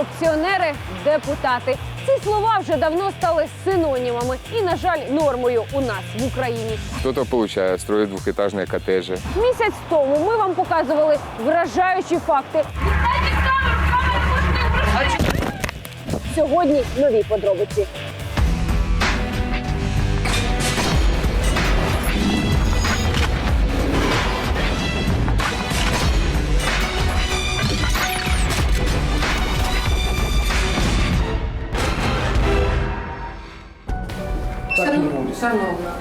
корупціонери, депутати. Ці слова вже давно стали синонімами і, на жаль, нормою у нас в Україні. Хто-то получає строит двухэтажные катежі? Місяць тому ми вам показували вражаючі факти. Сьогодні нові подробиці. Шановна.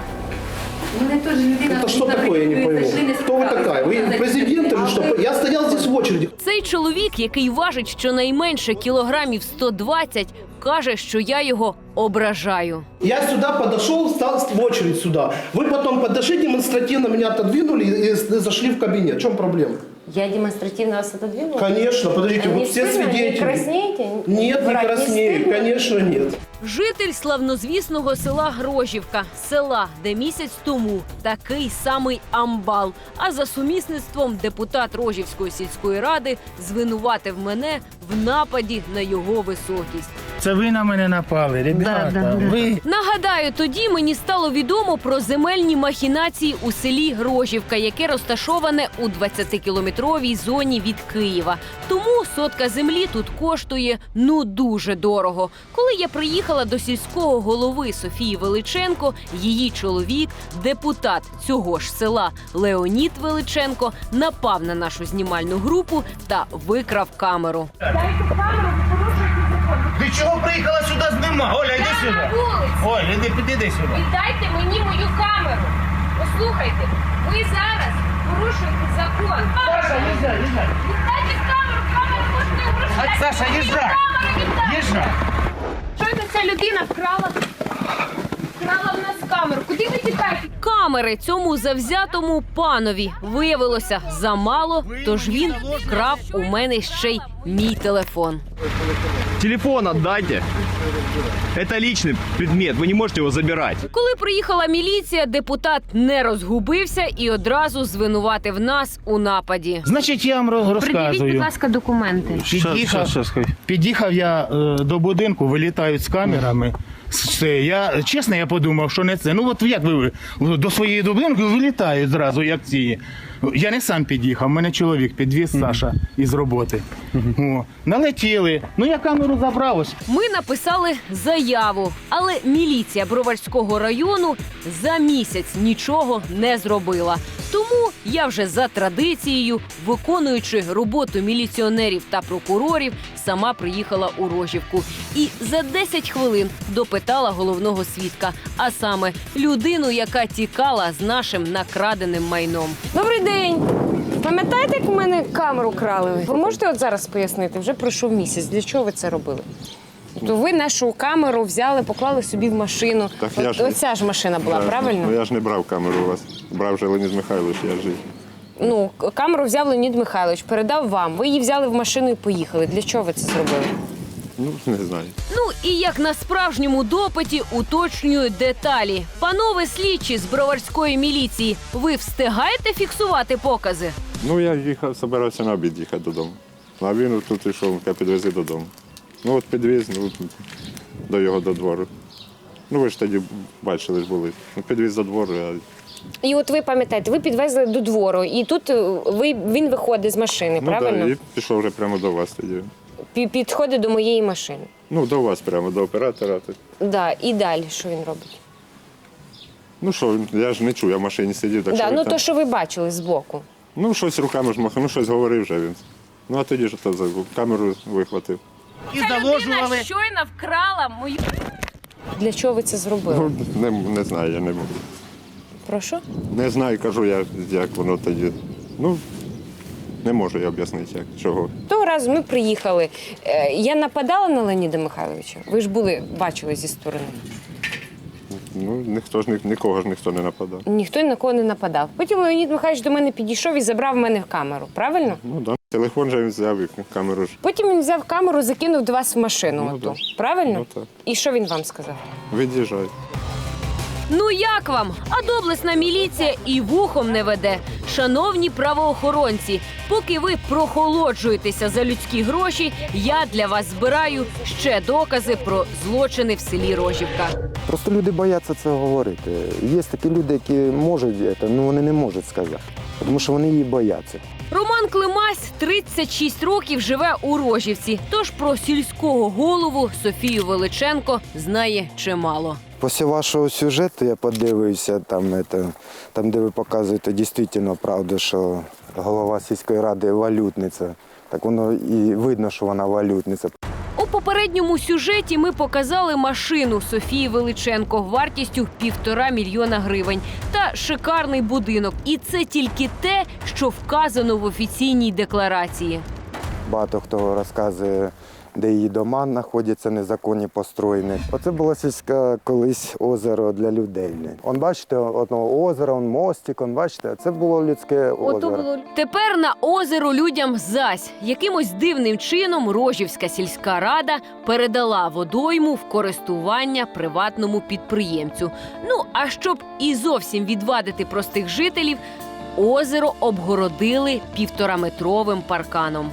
Мене теж людина. Это что такое, я не пойму. Кто вы такая? Вы президент или что? Я стоял здесь в очереди. Цей чоловік, який важить щонайменше кілограмів 120, каже, що я його ображаю. Я сюда подошел, стал в очередь сюда. Вы потом подошли, демонстративно меня отодвинули и и зашли в кабинет. В чем проблема? Я демонстративно вас отодвинула? Конечно, подождите, Не вот все стыдно? Не краснеете? Нет, не Врать не краснею, стыдно? конечно нет. Житель славнозвісного села Грожівка, села, де місяць тому такий самий амбал. А за сумісництвом депутат Рожівської сільської ради звинуватив мене в нападі на його високість. Це ви на мене напали, ребята. Ви Нагадаю, тоді мені стало відомо про земельні махінації у селі Грожівка, яке розташоване у 20-кілометровій зоні від Києва. Тому сотка землі тут коштує ну дуже дорого. Коли я приїхала до сільського голови Софії Величенко, її чоловік, депутат цього ж села Леонід Величенко, напав на нашу знімальну групу та викрав камеру. Ти чого приїхала сюди з нема? Оля, йди сюди. Оля, іди, підійди сюди. Віддайте мені мою камеру. Послухайте, ви зараз порушуєте закон. Саша, їжджай, їжджай. Віддайте камеру, камеру коштує гроші. А, Саша, їжджай. Камеру віддайте. Їжджай. Що це ця людина вкрала? Вкрала в нас камеру. Куди ви тікаєте? Камери цьому завзятому панові виявилося замало, тож він вкрав у мене ще й мій телефон. Телефон отдайте. Это личный предмет, вы не можете его забирать. Коли приїхала міліція, депутат не розгубився і одразу звинуватив нас у нападі. Значить, я вам роз- розказую. ласка, документи. Під'їхав, під'їхав я е, до будинку, вилітають з камерами. Все, я чесно, я подумав, що не це. Ну от як ви до своєї будинку вилітають зразу, як ці. Я не сам під'їхав, в мене чоловік підвіз Саша із роботи. О, налетіли. Ну я камеру забрав ось. Ми написали заяву, але міліція Броварського району за місяць нічого не зробила. Тому я вже за традицією, виконуючи роботу міліціонерів та прокурорів, сама приїхала у Рожівку і за 10 хвилин допитала головного свідка, а саме людину, яка тікала з нашим накраденим майном. Добрий день. Пам'ятаєте, як у мене камеру крали? Ви можете от зараз пояснити? Вже пройшов місяць. Для чого ви це робили? То ви нашу камеру взяли, поклали собі в машину. Так я ж оця ж машина була, Да. правильно? Ну я ж не брав камеру у вас. Брав же Леонід Михайлович, я жив. Ну, к- камеру взяв Леонід Михайлович, передав вам. Ви її взяли в машину і поїхали. Для чого ви це зробили? Ну, не знаю. Ну і як на справжньому допиті уточнюють деталі. Панове слідчі з броварської міліції, ви встигаєте фіксувати покази? Ну я їхав, збирався на обід їхати додому. А він тут йшов, каже, підвези додому. Ну от підвіз, ну, до його до двору. Ну ви ж тоді бачили ж були. Ну, підвіз до двору, а І от ви пам'ятаєте, ви підвезли до двору, і тут е, ви, він виходить з машини, ну, правильно? да, і пішов вже прямо до вас тоді. Пі- Підходить до моєї машини. Ну, до вас прямо, до оператора. Да, і далі що він робить? Ну що, я ж не чув, я в машині сидів, так да, що ну там- то, що ви бачили збоку. Ну, щось руками ж махав, ну щось говорив вже він. Ну а тоді ж то за камеру вихватив. І заложували. щойно вкрала мою. Для чого ви це зробили? Ну, не, не знаю, я не можу. Прошу? Не знаю, кажу я, як воно тоді. Ну, не можу я об'яснити, як, чого. Разу ми приїхали. Е, Я нападала на Леоніда Михайловича. Ви ж були, бачили зі сторони. Ну, ніхто ж ні- нікого ж ніхто не нападав. Ніхто на кого не нападав. Потім Леонід Михайлович до мене підійшов і забрав в мене камеру, правильно? Ну да. Телефон же він взяв і камеру ж. Потім він взяв камеру, закинув до вас в машину. Ну, оту. да. Правильно? Ну, так. І що він вам сказав? Від'їжджай. Ну як вам? А доблесна міліція і вухом не веде. Шановні правоохоронці, поки ви прохолоджуєтеся за людські гроші, я для вас збираю ще докази про злочини в селі Рожівка. Просто люди бояться це говорити. Є такі люди, які можуть, це, ну вони не можуть сказати, тому що вони її бояться. Роман Климась 36 років живе у Рожівці. Тож про сільського голову Софію Величенко знає чимало. Після вашого сюжету я подивився, там, це, там де ви показуєте дійсно правду, що голова сільської ради валютниця. Так воно і видно, що вона валютниця. У попередньому сюжеті ми показали машину Софії Величенко вартістю півтора мільйона гривень та шикарний будинок. І це тільки те, що вказано в офіційній декларації. Багато хто розказує, де її дома знаходяться незаконні построєні. Оце було сільське колись озеро для людей. Он бачите, одного озера, он мостик, он бачите, це було людське озеро. Тепер на озеро людям зась якимось дивним чином Рожівська сільська рада передала водойму в користування приватному підприємцю. Ну а щоб і зовсім відвадити простих жителів, озеро обгородили півтораметровим парканом.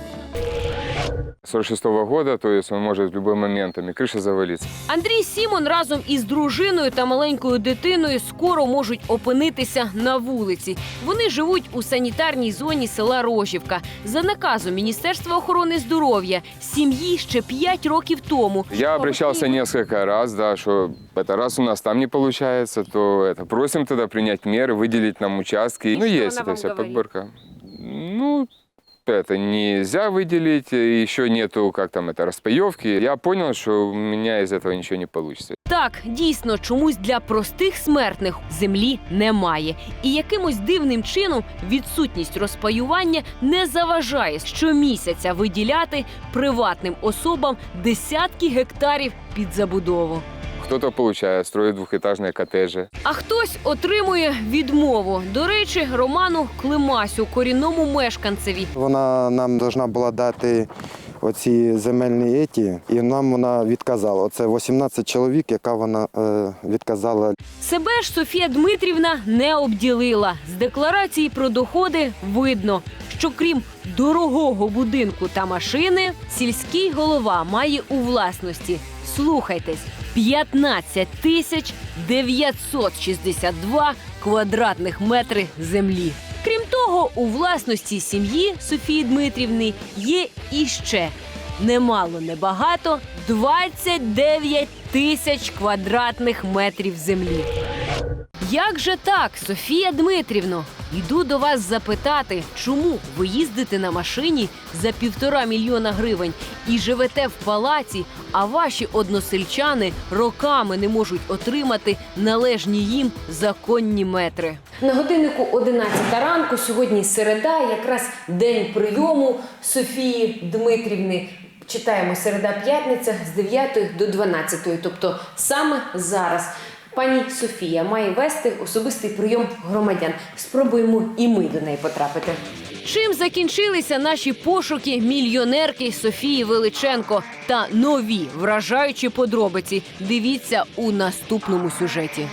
46 года, то есть он может в любой момент, там, и крыша завалиться. Андрій Сімон разом із дружиною та маленькою дитиною скоро можуть опинитися на вулиці. Вони живуть у санітарній зоні села Рожівка. За наказом Міністерства охорони здоров'я сім'ї ще 5 років тому. Я обращался несколько раз, да, что это раз у нас там не получается, то это просим тогда принять меры, выделить нам участки. ну, что есть она это вам вся говорит? подборка. Ну, это нельзя выделить, еще нету, как там это, распаевки. Я понял, что у меня из этого ничего не получится. Так, дійсно, чомусь для простих смертних землі немає. І якимось дивним чином відсутність розпаювання не заважає щомісяця виділяти приватним особам десятки гектарів під забудову. Кто-то получает, строит двухэтажные коттеджи. А хтось отримує відмову. До речі, Роману Климасю, корінному мешканцеві. Вона нам повинна була дати оці земельні еті, і нам вона відказала. Оце 18 чоловік, яка вона е, відказала Себе ж Софія Дмитрівна не обділила. З декларації про доходи видно, що крім дорогого будинку та машини, сільський голова має у власності. Слухайтесь, 15 тисяч 962 квадратних метри землі. Крім того, у власності сім'ї Софії Дмитрівни є іще немало небагато 29 тисяч квадратних метрів землі. Як же так, Софія Дмитрівно? Йду до вас запитати, чому ви їздите на машині за півтора мільйона гривень і живете в палаці, а ваші односельчани роками не можуть отримати належні їм законні метри. На годиннику 11 ранку, сьогодні середа, якраз день прийому Софії Дмитрівни. Читаємо середа-п'ятниця з 9 до 12, тобто саме зараз. Пані Софія має вести особистий прийом громадян. Спробуємо і ми до неї потрапити. Чим закінчилися наші пошуки мільйонерки Софії Величенко та нові вражаючі подробиці? Дивіться у наступному сюжеті.